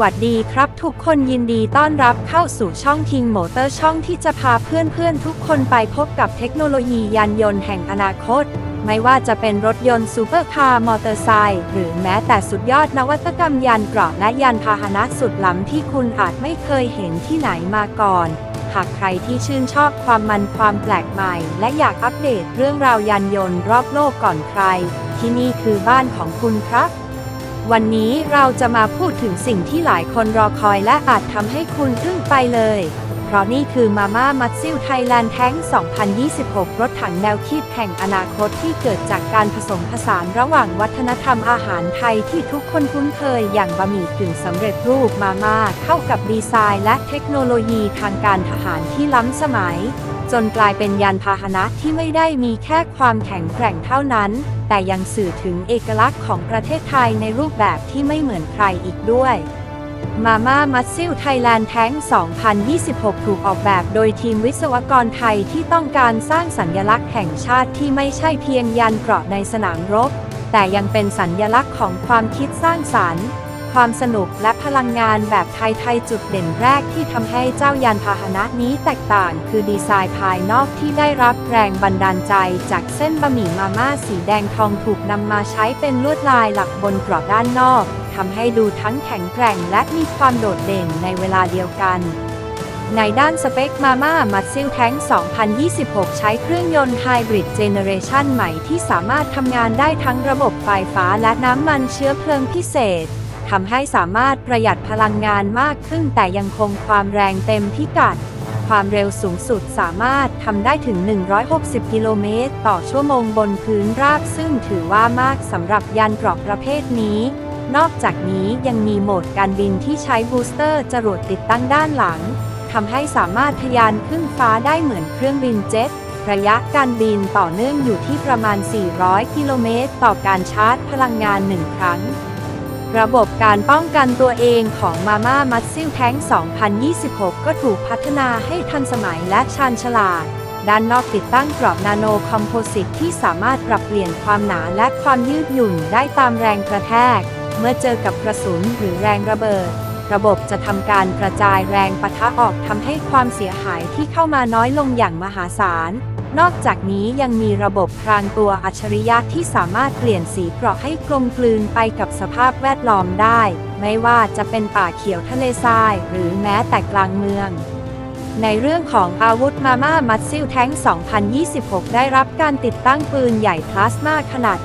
วัสดีครับทุกคนยินดีต้อนรับเข้าสู่ช่อง King Motor ช่องที่จะพาเพื่อนๆ ทุกคนไปพบกับเทคโนโลยียานยนต์แห่งอนาคต ไม่ว่าจะเป็นรถยนต์ซูเปอร์คาร์มอเตอร์ไซค์หรือแม้แต่สุดยอดนวัตกรรมยานเกราะและยานพาหนะสุดล้ำที่คุณอาจไม่เคยเห็นที่ไหนมาก่อนหากใครที่ชื่นชอบความมันความแปลกใหม่ และอยากอัปเดตเรื่องราวยานยนต์รอบโลกก่อนใคร ที่นี่คือบ้านของคุณครับ วันนี้เราจะมาพูดถึงสิ่งที่หลายคนรอคอยและอาจทำให้คุณทึ่งไปเลย ราะนี่คือมาม่ามัตซิลไทยแลนด์แท้ง 2026 รถถังแนวคิดแห่งอนาคตที่เกิดจากการผสมผสานระหว่างวัฒนธรรมอาหารไทยที่ทุกคนคุ้นเคยอย่างบะหมี่กึ่งสำเร็จรูปมาม่าเข้ากับดีไซน์และเทคโนโลยีทางการทหารที่ล้ำสมัย จนกลายเป็นยานพาหนะที่ไม่ได้มีแค่ความแข็งแกร่งเท่านั้น แต่ยังสื่อถึงเอกลักษณ์ของประเทศไทยในรูปแบบที่ไม่เหมือนใครอีกด้วย มาม่ามัตซิลไทยแลนด์แท้ง 2026 ถูกออกแบบโดยทีมวิศวกรไทยที่ต้องการสร้างสัญลักษณ์แห่งชาติที่ไม่ใช่เพียงยานเกราะในสนามรบ แต่ยังเป็นสัญลักษณ์ของความคิดสร้างสรรค์ ความสนุกและพลังงานแบบไทยๆจุดเด่นแรกที่ทำให้เจ้ายานพาหนะนี้แตกต่าง คือดีไซน์ภายนอกที่ได้รับแรงบันดาลใจ จากเส้นบะหมี่มาม่าสีแดงทองถูกนำมาใช้เป็นลวดลายหลักบนกรอบด้านนอก ทำให้ดูทั้งแข็งแกร่งและมีความโดดเด่นในเวลาเดียวกัน ในด้านสเปคมาม่ามัตซิลแท้ง2026 ใช้เครื่องยนต์ไฮบริดเจเนเรชันใหม่ที่สามารถทำงานได้ทั้งระบบไฟฟ้าและน้ำมันเชื้อเพลิงพิเศษทำให้สามารถประหยัดพลังงานมากขึ้นแต่ยังคงความแรงเต็มพิกัด ความเร็วสูงสุดสามารถทำได้ถึง 160 กิโลเมตร ต่อชั่วโมงบนพื้นราบซึ่งถือว่ามากสำหรับยานเกราะประเภทนี้ นอกจากนี้ยังมีโหมดการบินที่ใช้บูสเตอร์จรวดติดตั้งด้านหลังทำให้สามารถทะยานขึ้นฟ้าได้เหมือนเครื่องบินเจ็ต ระยะการบินต่อเนื่องอยู่ที่ประมาณ 400 กิโลเมตร ต่อการชาร์จพลังงานหนึ่งครั้ง ระบบการป้องกันตัวเองของมาม่ามัตซิลแท้ง2026 ก็ถูกพัฒนาให้ทันสมัยและชาญฉลาด ด้านนอกติดตั้งกรอบนาโนคอมโพสิตที่สามารถปรับเปลี่ยนความหนาและความยืดหยุ่นได้ตามแรงกระแทก เมื่อเจอกับกระสุนหรือแรงระเบิด ระบบจะทำการกระจายแรงปะทะออกทำให้ความเสียหายที่เข้ามาน้อยลงอย่างมหาศาล นอกจากนี้ยังมีระบบพรางตัวอัจฉริยะที่สามารถเปลี่ยนสีเกราะให้กลมกลืนไปกับสภาพแวดล้อมได้ ไม่ว่าจะเป็นป่าเขียวทะเลทราย หรือแม้แต่กลางเมือง ในเรื่องของอาวุธมาม่ามัตซิลแท้ง 2026 ได้รับการติดตั้งปืนใหญ่พลาสมาขนาด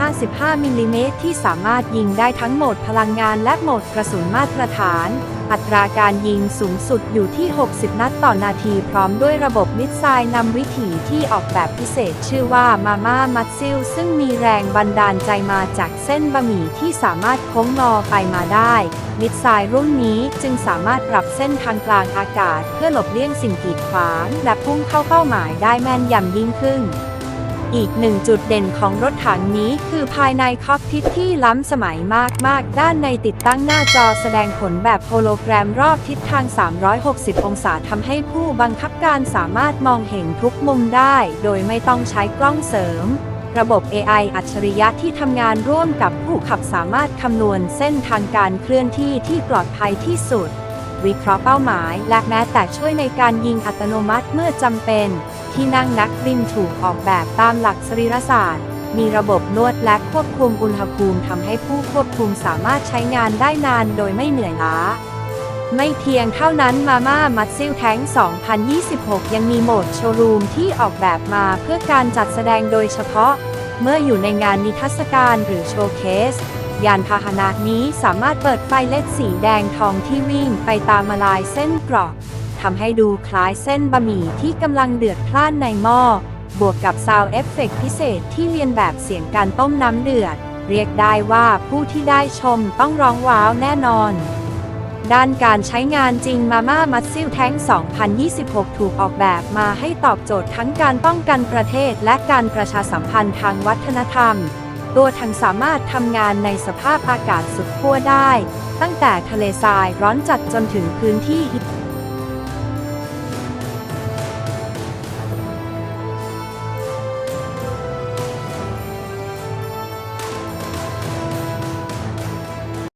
155 มิลลิเมตรที่สามารถยิงได้ทั้งโหมดพลังงานและโหมดกระสุนมาตรฐาน อัตราการยิงสูงสุดอยู่ที่ 60 นัดต่อนาทีพร้อมด้วยระบบมิสไซล์นำวิถีที่ออกแบบพิเศษชื่อว่ามาม่ามัตซิลซึ่งมีแรงบันดาลใจมาจากเส้นบะหมี่ที่สามารถโค้งงอไปมาได้ มิสไซล์รุ่นนี้จึงสามารถปรับเส้นทางกลางอากาศ เพื่อหลบเลี่ยงสิ่งกีดขวาง และพุ่งเข้าเป้าหมายได้แม่นยำยิ่งขึ้น อีกหนึ่งจุดเด่นของรถถังนี้คือภายในคอกพิทที่ล้ำสมัยมาก ๆ ด้านในติดตั้งหน้าจอแสดงผลแบบโฮโลแกรมรอบทิศทาง 360 องศาทำให้ผู้บังคับการสามารถมองเห็นทุกมุมได้ โดยไม่ต้องใช้กล้องเสริม ระบบ AI อัจฉริยะที่ทำงานร่วมกับผู้ขับสามารถคำนวณเส้นทางการเคลื่อนที่ที่ปลอดภัยที่สุด วิเคราะห์เป้าหมาย และแม้แต่ช่วยในการยิงอัตโนมัติเมื่อจำเป็น ที่นั่งนักบินถูกออกแบบตามหลักสรีรศาสตร์ มีระบบนวดและควบคุมอุณหภูมิทำให้ผู้ควบคุมสามารถใช้งานได้นานโดยไม่เหนื่อยล้า ไม่เพียงเท่านั้นมาม่ามัตซิลแท้ง2026 ยังมีโหมดโชว์รูมที่ออกแบบมาเพื่อการจัดแสดงโดยเฉพาะ เมื่ออยู่ในงานนิทรรศการหรือโชว์เคสยานพาหนะนี้สามารถเปิดไฟเล็ดสีแดงทองที่วิ่งไปตามมาลายเส้นกรอบ ทำให้ดูคล้ายเส้นบะหมี่ที่กำลังเดือดพล่านในหม้อ บวกกับซาวเอฟเฟกพิเศษที่เรียนแบบเสียงการต้มน้ำเดือด เรียกได้ว่าผู้ที่ได้ชมต้องร้องว้าวแน่นอน ด้านการใช้งานจริงมาม่ามัตซิลแท้ง 2026 ถูกออกแบบมาให้ตอบโจทย์ทั้งการป้องกันประเทศและการประชาสัมพันธ์ทางวัฒนธรรมตัวถังสามารถทำงานในสภาพอากาศสุดขั้วได้ ตั้งแต่ทะเลทรายร้อนจัดจนถึงพื้นที่